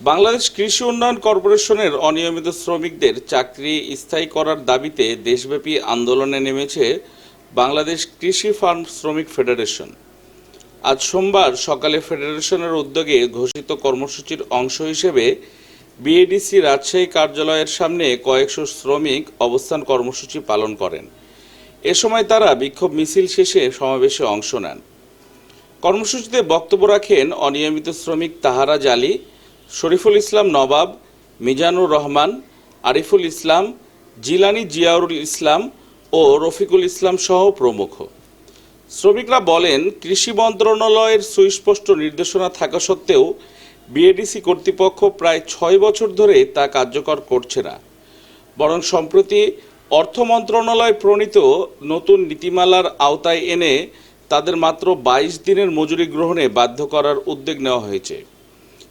বাংলাদেশ কৃষি উন্নয়ন কর্পোরেশনের অনিয়মিত শ্রমিকদের চাকরি স্থায়ী করার দাবিতে দেশব্যাপী আন্দোলনে নেমেছে বাংলাদেশ কৃষি ফার্ম শ্রমিক ফেডারেশন। আজ সোমবার সকালে ফেডারেশনের উদ্যোগে ঘোষিত কর্মসূচির অংশ হিসেবে বিএডিসি রাজশাহী কার্যালয়ের সামনে কয়েকশো শ্রমিক অবস্থান কর্মসূচি পালন করেন। এ সময় তারা বিক্ষোভ মিছিল শেষে সমাবেশে অংশ নেন। কর্মসূচিতে বক্তব্য রাখেন অনিয়মিত শ্রমিক তাহারা জালি শরীফুল ইসলাম নবাব, মিজানুর রহমান, আরিফুল ইসলাম, জিলানি জিয়াউরুল ইসলাম ও রফিকুল ইসলাম সহ প্রমুখ। শ্রমিকরা বলেন, কৃষি মন্ত্রণালয়ের সুস্পষ্ট নির্দেশনা থাকা সত্ত্বেও বিএডিসি কর্তৃপক্ষ প্রায় ছয় বছর ধরে তা কার্যকর করছে না। বরং সম্প্রতি অর্থ মন্ত্রণালয় প্রণীত নতুন নীতিমালার আওতায় এনে তাদের মাত্র বাইশ দিনের মজুরি গ্রহণে বাধ্য করার উদ্যোগ নেওয়া হয়েছে।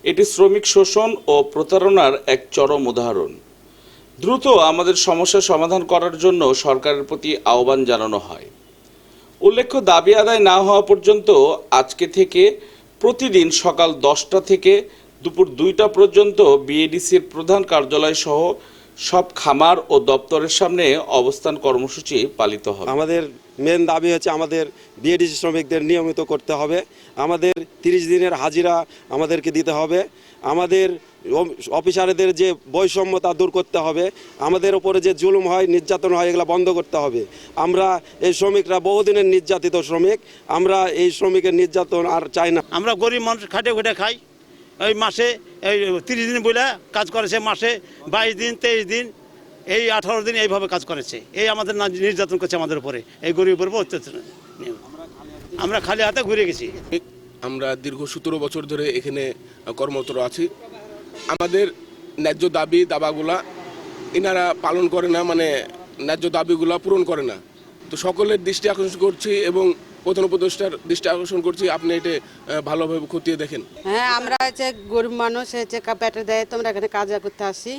এটি শ্রমিক শোষণ ও প্রতারণার এক চরম উদাহরণ। দ্রুত আমাদের সমস্যা সমাধান করার জন্য সরকারের প্রতি আহ্বান জানানো হয়। উল্লেখ্য, দাবি আদায় না হওয়া পর্যন্ত আজকে থেকে প্রতিদিন সকাল দশটা থেকে দুপুর দুইটা পর্যন্ত বিএডিসির প্রধান কার্যালয় সহ সব খামার ও দপ্তরের সামনে অবস্থান কর্মসূচি পালিত হবে। আমাদের মেন দাবি হচ্ছে আমাদের বিএডিসি শ্রমিকদের নিয়মিত করতে হবে। আমাদের তিরিশ দিনের হাজিরা আমাদেরকে দিতে হবে। আমাদের অফিসারদের যে বৈষম্য তা দূর করতে হবে, আমাদের ওপরে যে জুলুম হয়, নির্যাতন হয়, এগুলো বন্ধ করতে হবে। আমরা এই শ্রমিকরা বহুদিনের নির্যাতিত শ্রমিক। আমরা এই শ্রমিকের নির্যাতন আর চাই না। আমরা গরিব মানুষ, খাটে খুঁটে খাই। ওই মাসে, এই তিরিশ দিন বলে কাজ করেছে মাসে বাইশ দিন, তেইশ দিন। এই আঠারো দিন এইভাবে কাজ করেছে। এই আমাদের নির্যাতন করছে আমাদের উপরে। এই গরিবের উপর অত্যাচার আমরা খালি হাতে ঘুরে গেছি। আমরা দীর্ঘ সতেরো বছর ধরে এখানে কর্মরত আছি। আমাদের ন্যায্য দাবি দাবাগুলা এনারা পালন করে না মানে ন্যায্য দাবিগুলা পূরণ করে না। তো সকলের দৃষ্টি আকর্ষণ করছি এবং প্রধান উপদেষ্টার দৃষ্টি আকর্ষণ করছি। আপনি এটা ভালোভাবে খতিয়ে দেখেন। হ্যাঁ আমরা হচ্ছে গরিব মানুষ হচ্ছে পেটে দেয় তোমরা এখানে কাজ করতে আসি।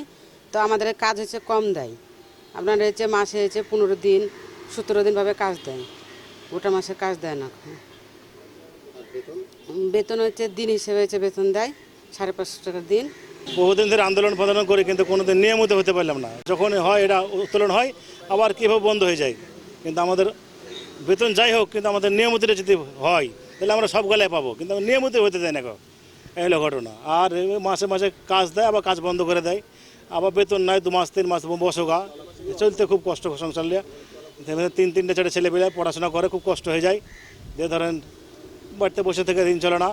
তো আমাদের কাজ হচ্ছে কম দেয়। আপনার হচ্ছে মাসে হচ্ছে পনেরো দিন সতেরো দিনভাবে কাজ দেয়। গোটা মাসে কাজ দেয় না। বেতন? হচ্ছে দিন হিসেবে হচ্ছে বেতন দেয় সাড়ে পাঁচশো টাকা দিন। বহুদিন ধরে আন্দোলন প্রদান করে কিন্তু কোনোদিন নিয়মিত হতে পারলাম না। যখন হয় এটা উত্তোলন হয় আবার কীভাবে বন্ধ হয়ে যায়। কিন্তু আমাদের বেতন যাই হোক কিন্তু আমাদের নিয়মিত যদি হয় তাহলে আমরা সব গলায় পাবো। কিন্তু নিয়মিত হতে দেয় না হলো ঘটনা। আর মাসে মাসে কাজ দেয়, আবার কাজ বন্ধ করে দেয়। আবার বেতন নাই, দু মাস, তিন মাস বসোগা। চলতে খুব কষ্ট সংসার নিয়ে। তিন, তিনটে, চারটে ছেলে পেলে পড়াশোনা করে, খুব কষ্ট হয়ে যায়। যে ধরেন, বাড়িতে বসে থেকে দিন চলে না।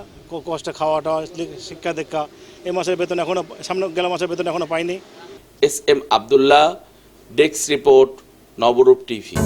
কষ্টে খাওয়াটা, শিক্ষা দীক্ষা। এই মাসের বেতন এখনও সামনে গেল মাসের বেতন এখনও পাইনি। S M Abdullah, desk report, Nabarup TV.